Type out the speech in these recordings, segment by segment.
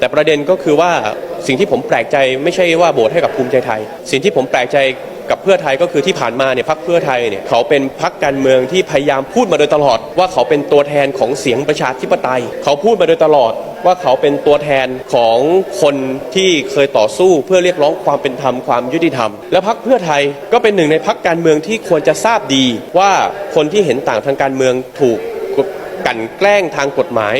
แต่ประเด็นก็คือว่าสิ่งที่ผมแปลกใจไม่ใช่ว่าโหวตให้กับภูมิใจไทย สิ่งที่ผมแปลกใจกับเพื่อไทยก็คือที่ผ่านมาเนี่ยพรรคเพื่อไทยเนี่ยเขาเป็นพรรคการเมืองที่พยายามพูดมาโดยตลอด ว่าเขาเป็นตัวแทนของเสียงประชาธิปไตย เขาพูดมาโดยตลอดว่าเขาเป็นตัวแทนของคนที่เคยต่อสู้เพื่อเรียกร้องความเป็นธรรมความยุติธรรม และพรรคเพื่อไทยก็เป็นหนึ่งในพรรคการเมืองที่ควรจะทราบดีว่าคนที่เห็นต่างทางการเมืองถูกกันแกล้งทางกฎหมาย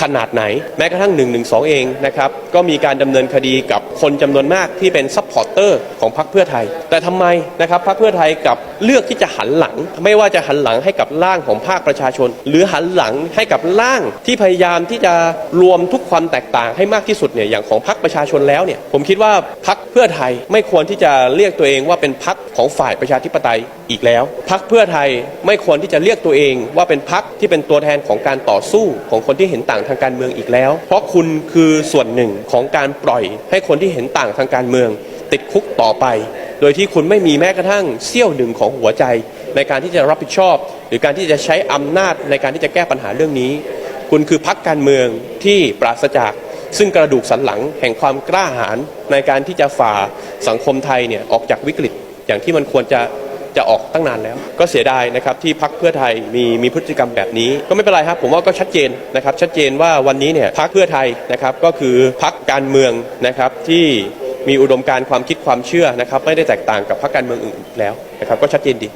ขนาดไหน แม้กระทั่ง1นึเองนะครับ ก็มีการดำเนินคดีกับคนจำนวนมากที่เป็นซัพพอร์เตอร์ของพรรคเพื่อไทย แต่ทำไมนะครับพรรคเพื่อไทยกับเลือกที่จะหันหลัง ไม่ว่าจะหันหลังให้กับร่างของภาคประชาชน หรือหันหลังให้กับร่างที่พยายามที่จะรวมทุกความแตกต่างให้มากที่สุดเนี่ยอย่างของพรรคประชาชนแล้วเนี่ยผมคิดว่าพรรคเพื่อไทยไม่ควรที่จะเรียกตัวเองว่าเป็นพรรคของฝ่ายประชาธิปไตยอีกแล้วพรรคเพื่อไทยไม่ควรที่จะเรียกตัวเองว่าเป็นพรรคที่เป็นตัวแทนของการต่อสู้ของคนที่เห็นต่างทางการเมืองอีกแล้ว เพราะคุณคือส่วนหนึ่งของการปล่อยให้คนที่เห็นต่างทางการเมือง ติดคุกต่อไป โดยที่คุณไม่มีแม้กระทั่งเสี้ยวหนึ่งของหัวใจ ในการที่จะรับผิดชอบ หรือการที่จะใช้อำนาจในการที่จะแก้ปัญหาเรื่องนี้ คุณคือพรรคการเมืองที่ปราศจากซึ่งกระดูกสันหลังแห่งความกล้าหาญในการที่จะฝ่าสังคมไทยเนี่ยออกจากวิกฤตอย่างที่มันควรจะ จะออกตั้งนานแล้ว ก็เสียดายนะครับที่พักเพื่อไทยมีมีพฤติกรรมแบบนี้ ก็ไม่เป็นไรครับผมว่าก็ชัดเจนนะครับชัดเจนว่าวันนี้เนี่ยพักเพื่อไทยนะครับก็คือพักการเมืองนะครับที่มีอุดมการความคิดความเชื่อนะครับไม่ได้แตกต่างกับพักการเมืองอื่นแล้วนะครับก็ชัดเจนดี